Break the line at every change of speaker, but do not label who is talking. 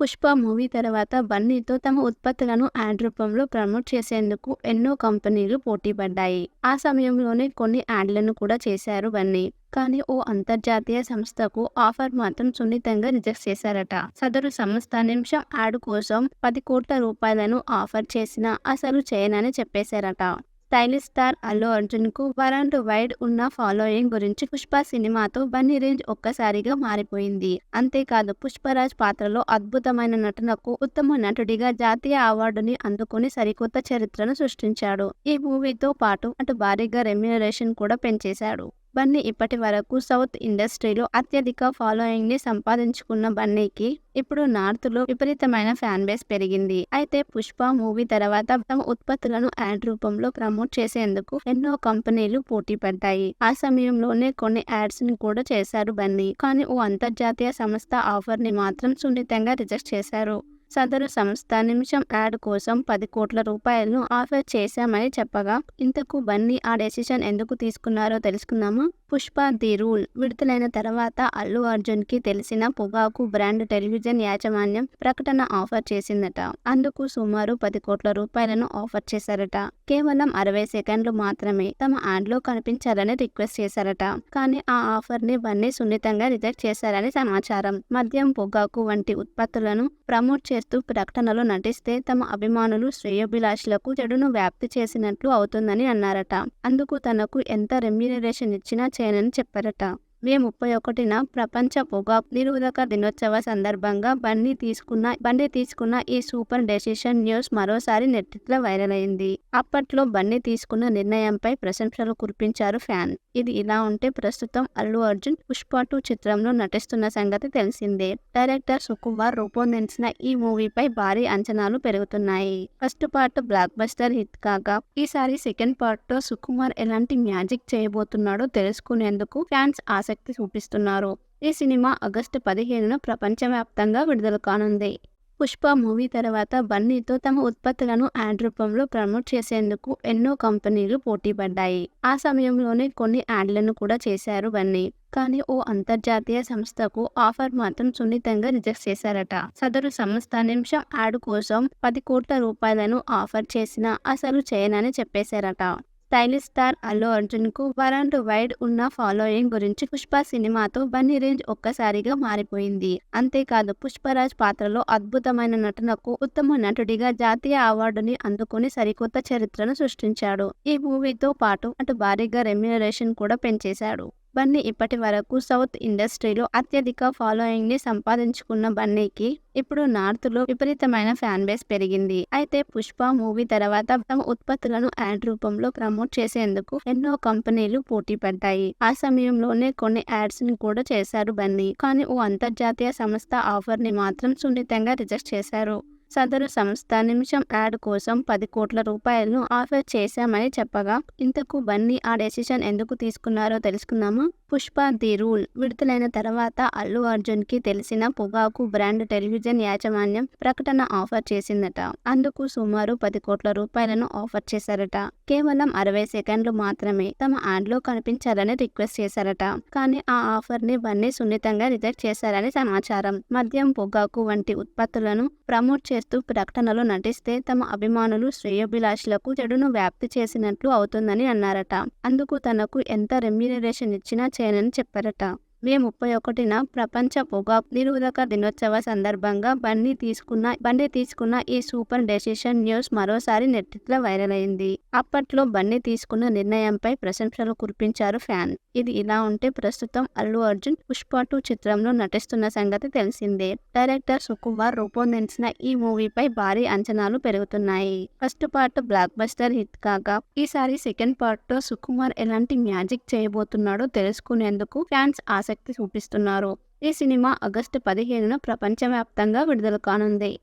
Pushpa movie తర్వాత బన్నీతో తమ ఉత్పత్తులను యాడ్ రూపంలో ప్రమోట్ చేసేందుకు ఎన్నో కంపెనీలు పోటీపడ్డాయి ఆ సమయంలోనే కొన్ని యాడ్లను కూడా చేశారు బన్నీ. కానీ ఓ అంతర్జాతీయ సంస్థకు ఆఫర్ మాత్రం సున్నితంగా రిజెక్ట్ చేశారట. సదరు సంస్థ నిమిషం యాడ్ కోసం పది కోట్ల రూపాయలను ఆఫర్ చేసినా అసలు చేయనని చెప్పేశారట. స్టైలిష్ స్టార్ అల్లు అర్జున్కు వరల్డ్ వైడ్ ఉన్న ఫాలోయింగ్ గురించి పుష్ప సినిమాతో బన్నీ రేంజ్ ఒక్కసారిగా మారిపోయింది. అంతేకాదు పుష్పరాజ్ పాత్రలో అద్భుతమైన నటనకు ఉత్తమ నటుడిగా జాతీయ అవార్డుని అందుకుని సరికొత్త చరిత్రను సృష్టించాడు. ఈ మూవీతో పాటు అటు భారీగా రెమ్యునరేషన్ కూడా పెంచేశాడు. బన్నీ ఇప్పటి వరకు సౌత్ ఇండస్ట్రీలో అత్యధిక ఫాలోయింగ్ని సంపాదించుకున్న బన్నీకి ఇప్పుడు నార్త్లో విపరీతమైన ఫ్యాన్ బేస్ పెరిగింది. అయితే పుష్ప మూవీ తర్వాత తమ ఉత్పత్తులను యాడ్ రూపంలో ప్రమోట్ చేసేందుకు ఎన్నో కంపెనీలు పోటీ పడ్డాయి. ఆ సమయంలోనే కొన్ని యాడ్స్ని కూడా చేశారు బన్నీ కానీ ఓ అంతర్జాతీయ సంస్థ ఆఫర్ని మాత్రం సున్నితంగా రిజెక్ట్ చేశారు. సదరు సంస్థ నిమిషం యాడ్ కోసం పది కోట్ల రూపాయలను ఆఫర్ చేశామని చెప్పగా ఇంతకు బన్నీ ఆ డెసిషన్ ఎందుకు తీసుకున్నారో తెలుసుకుందామా? పుష్ప ది రూల్ విడుదలైన తర్వాత అల్లు అర్జున్కి తెలిసిన పొగాకు బ్రాండ్ టెలివిజన్ యాజమాన్యం ప్రకటన ఆఫర్ చేసిందట. అందుకు సుమారు పది కోట్ల రూపాయలను ఆఫర్ చేశారట. కేవలం అరవై సెకండ్లు మాత్రమే తమ యాడ్లో కనిపించాలని రిక్వెస్ట్ చేశారట. కానీ ఆ ఆఫర్ని బన్నీ సున్నితంగా రిజెక్ట్ చేశారని సమాచారం. మద్యం పొగాకు వంటి ఉత్పత్తులను ప్రమోట్ చేస్తూ ప్రకటనలో నటిస్తే తమ అభిమానులు శ్రేయోభిలాషులకు చెడును వ్యాప్తి చేసినట్లు అవుతుందని అన్నారట. అందుకు తనకు ఎంత రెమ్యూనరేషన్ ఇచ్చినా చేయనని చెప్పారట. మే ముప్పై ఒకటిన ప్రపంచ పొగా నిరోధక దినోత్సవ సందర్భంగా బన్నీ తీసుకున్న బండి తీసుకున్న ఈ సూపర్ డెసిషన్ న్యూస్ మరోసారి నెట్టిట్లో వైరల్ అయింది. అప్పట్లో బన్నీ తీసుకున్న నిర్ణయంపై ప్రశంసలు కురిపించారు ఫ్యాన్. ఇది ఇలా ఉంటే ప్రస్తుతం అల్లు అర్జున్ పుష్ప టూ చిత్రంలో నటిస్తున్న సంగతి తెలిసిందే. డైరెక్టర్ సుకుమార్ రూపొందించిన ఈ మూవీపై భారీ అంచనాలు పెరుగుతున్నాయి. First part blockbuster hit కాగా ఈసారి సెకండ్ పార్ట్తో సుకుమార్ ఎలాంటి మ్యాజిక్ చేయబోతున్నాడో తెలుసుకునేందుకు ఫ్యాన్స్ ఆసక్తి చూపిస్తున్నారు. ఈ సినిమా ఆగస్టు పదిహేనున ప్రపంచవ్యాప్తంగా విడుదల కానుంది. పుష్ప మూవీ తర్వాత బన్నీతో తమ ఉత్పత్తులను యాడ్ రూపంలో ప్రమోట్ చేసేందుకు ఎన్నో కంపెనీలు పోటీ పడ్డాయి. ఆ సమయంలోనే కొన్ని యాడ్లను కూడా చేశారు బన్నీ. కానీ ఓ అంతర్జాతీయ సంస్థకు ఆఫర్ మాత్రం సున్నితంగా రిజెక్ట్ చేశారట. సదరు సంస్థ నిమిషం యాడ్ కోసం పది కోట్ల రూపాయలను ఆఫర్ చేసినా అసలు చేయనని చెప్పేశారట. స్టైలిష్ స్టార్ అల్లు అర్జున్కు వరల్డ్ వైడ్ ఉన్న ఫాలోయింగ్ గురించి పుష్ప సినిమాతో బన్నీ రేంజ్ ఒక్కసారిగా మారిపోయింది. అంతేకాదు పుష్పరాజ్ పాత్రలో అద్భుతమైన నటనకు ఉత్తమ నటుడిగా జాతీయ అవార్డుని అందుకుని సరికొత్త చరిత్రను సృష్టించాడు. ఈ మూవీతో పాటు అటు భారీగా రెమ్యునరేషన్ కూడా పెంచేశాడు. బన్నీ ఇప్పటి వరకు సౌత్ ఇండస్ట్రీలో అత్యధిక ఫాలోయింగ్ని సంపాదించుకున్న బన్నీకి ఇప్పుడు నార్త్లో విపరీతమైన ఫ్యాన్ బేస్ పెరిగింది. అయితే పుష్ప మూవీ తర్వాత తమ ఉత్పత్తులను యాడ్ రూపంలో ప్రమోట్ చేసేందుకు ఎన్నో కంపెనీలు పోటీ పడ్డాయి. ఆ సమయంలోనే కొన్ని యాడ్స్ని కూడా చేశారు బన్నీ కానీ ఓ అంతర్జాతీయ సంస్థ ఆఫర్ని మాత్రం సున్నితంగా రిజెక్ట్ చేశారు. సదరు సంస్థ నిమిషం యాడ్ కోసం పది కోట్ల రూపాయలను ఆఫర్ చేశామని చెప్పగా ఇంతకు బన్నీ ఆ డెసిషన్ ఎందుకు తీసుకున్నారో తెలుసుకుందామా? పుష్ప ది రూల్ విడుదలైన తర్వాత అల్లు అర్జున్కి తెలిసిన పొగాకు బ్రాండ్ టెలివిజన్ యాజమాన్యం ప్రకటన ఆఫర్ చేసిందట. అందుకు సుమారు పది కోట్ల రూపాయలను ఆఫర్ చేశారట. కేవలం అరవై సెకండ్లు మాత్రమే తమ యాడ్లో కనిపించాలని రిక్వెస్ట్ చేశారట. కానీ ఆ ఆఫర్ని బన్నీ సున్నితంగా రిజెక్ట్ చేశారని సమాచారం. మద్యం పొగాకు వంటి ఉత్పత్తులను ప్రమోట్ చేస్తూ ప్రకటనలో నటిస్తే తమ అభిమానులు శ్రేయోభిలాషులకు చెడును వ్యాప్తి చేసినట్లు అవుతుందని అన్నారట. అందుకు తనకు ఎంత రెమ్యూనరేషన్ ఇచ్చినా చేయనని చెప్పారట. మే ముప్పై ఒకటిన ప్రపంచ పొగా నిరోధక దినోత్సవ సందర్భంగా బండి తీసుకున్న బండి తీసుకున్న ఈ సూపర్ డెసిషన్ న్యూస్ మరోసారి నెట్టిట్లో వైరల్ అయింది. అప్పట్లో బన్నీ తీసుకున్న నిర్ణయంపై ప్రశంసలు కురిపించారు ఫ్యాన్. ఇది ఇలా ఉంటే ప్రస్తుతం అల్లు అర్జున్ పుష్ప టూ చిత్రంలో నటిస్తున్న సంగతి తెలిసిందే. డైరెక్టర్ సుకుమార్ రూపొందించిన ఈ మూవీపై భారీ అంచనాలు పెరుగుతున్నాయి. First part blockbuster hit కాగా ఈసారి సెకండ్ పార్ట్తో సుకుమార్ ఎలాంటి మ్యాజిక్ చేయబోతున్నాడో తెలుసుకునేందుకు ఫ్యాన్స్ ఆసక్తి చూపిస్తున్నారు. ఈ సినిమా ఆగస్టు పదిహేనున ప్రపంచవ్యాప్తంగా విడుదల కానుంది.